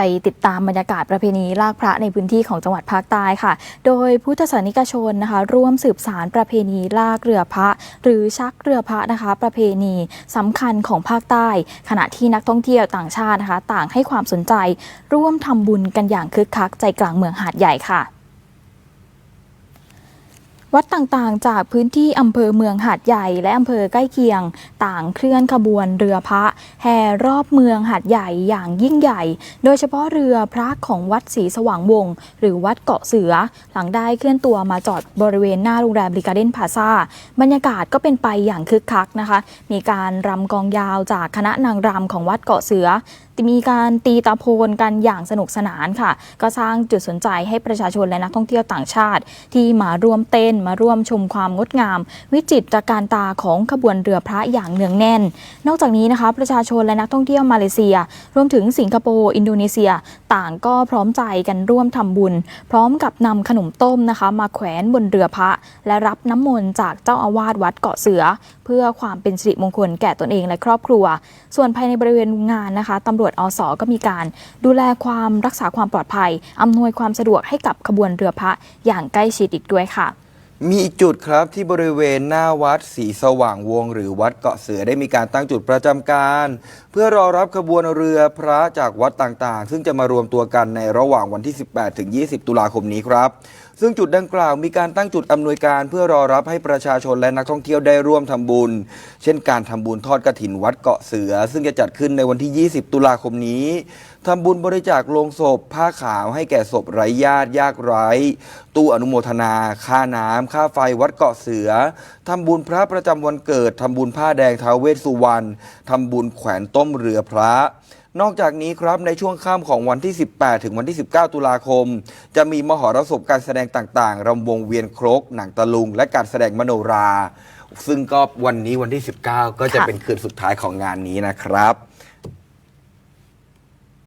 ไปติดตามบรรยากาศประเพณีลากพระในพื้นที่ของจังหวัดภาคใต้ค่ะ โดยพุทธศาสนิกชนนะคะ ร่วมสืบสารประเพณีลากเรือพระ หรือชักเรือพระนะคะ ประเพณีสำคัญของภาคใต้ ขณะที่นักท่องเที่ยวต่างชาตินะคะ ต่างให้ความสนใจ ร่วมทำบุญกันอย่างคึกคักใจกลางเมืองหาดใหญ่ค่ะ วัดต่างๆ จากพื้นที่อำเภอเมืองหาดใหญ่ และอำเภอใกล้เคียง ต่างเคลื่อนขบวนเรือพระแห่รอบเมืองหาดใหญ่อย่างยิ่งใหญ่ โดยเฉพาะเรือพระของวัดศรีสว่างวงศ์หรือวัดเกาะเสือ หลังได้เคลื่อนตัวมาจอดบริเวณหน้าโรงแรมริการ์เดนพาซาบรรยากาศก็เป็นไปอย่างคึกคักนะคะ มีการรำกองยาวจากคณะนางรำของวัดเกาะเสือมีการตีตาโพนกันอย่างสนุกสนานค่ะ ก็สร้างจุดสนใจให้ประชาชนและนักท่องเที่ยวต่างชาติ ที่มาร่วมเต้นมาร่วมชมความงดงาม วิจิตรการตาของขบวนเรือพระอย่างเนืองแน่น นอกจากนี้นะคะ ประชาชนและนักท่องเที่ยวมาเลเซีย รวมถึงสิงคโปร์อินโดนีเซีย ต่างก็พร้อมใจกันร่วมทำบุญ พร้อมกับนำขนมต้มนะคะ มาแขวนบนเรือพระ และรับน้ำมนต์จากเจ้าอาวาสวัดเกาะเสือ เพื่อความเป็นสิริมงคลแก่ตนเองและครอบครัว ส่วนภายในบริเวณงานนะคะตำรวจอสก็มีการดูแลความรักษาความปลอดภัยอำนวยความสะดวกให้กับขบวนเรือพระอย่างใกล้ชิดอีกด้วยค่ะ มีอีกจุดครับที่บริเวณหน้าวัดศรีสว่างวงศ์หรือวัดเกาะเสือได้มีการตั้งจุดประจำการ เพื่อรอรับขบวนเรือพระจากวัดต่างๆ ซึ่งจะมารวมตัวกันในระหว่างวันที่ 18 ถึง 20 ตุลาคมนี้ครับ ซึ่งจุดดังกล่าวมีการตั้งจุดอำนวยการ เพื่อรอรับให้ประชาชนและนักท่องเที่ยวได้ร่วมทำบุญ เช่นการทำบุญทอดกระถินวัดเกาะเสือ ซึ่งจะจัดขึ้นในวันที่ 20 ตุลาคมนี้ทำบุญบริจาคโลงศพผ้าขาวให้แก่ศพไร้ญาติยากไร้ ตู้อนุโมทนา ค่าน้ำค่าไฟวัดเกาะเสือ ทำบุญพระประจำวันเกิด ทำบุญผ้าแดงท้าวเวสสุวรรณ ทำบุญแขวนต้มเรือพระ นอกจากนี้ครับในช่วงค่ำของวันที่ 18 ถึงวันที่ 19 ตุลาคม จะมีมหรสพการแสดงต่างๆ รำวงเวียนครก หนังตะลุง และการแสดงมโนรา ซึ่งก็วันนี้วันที่ 19 ก็จะค่ะเป็นคืนสุดท้ายของงานนี้นะครับ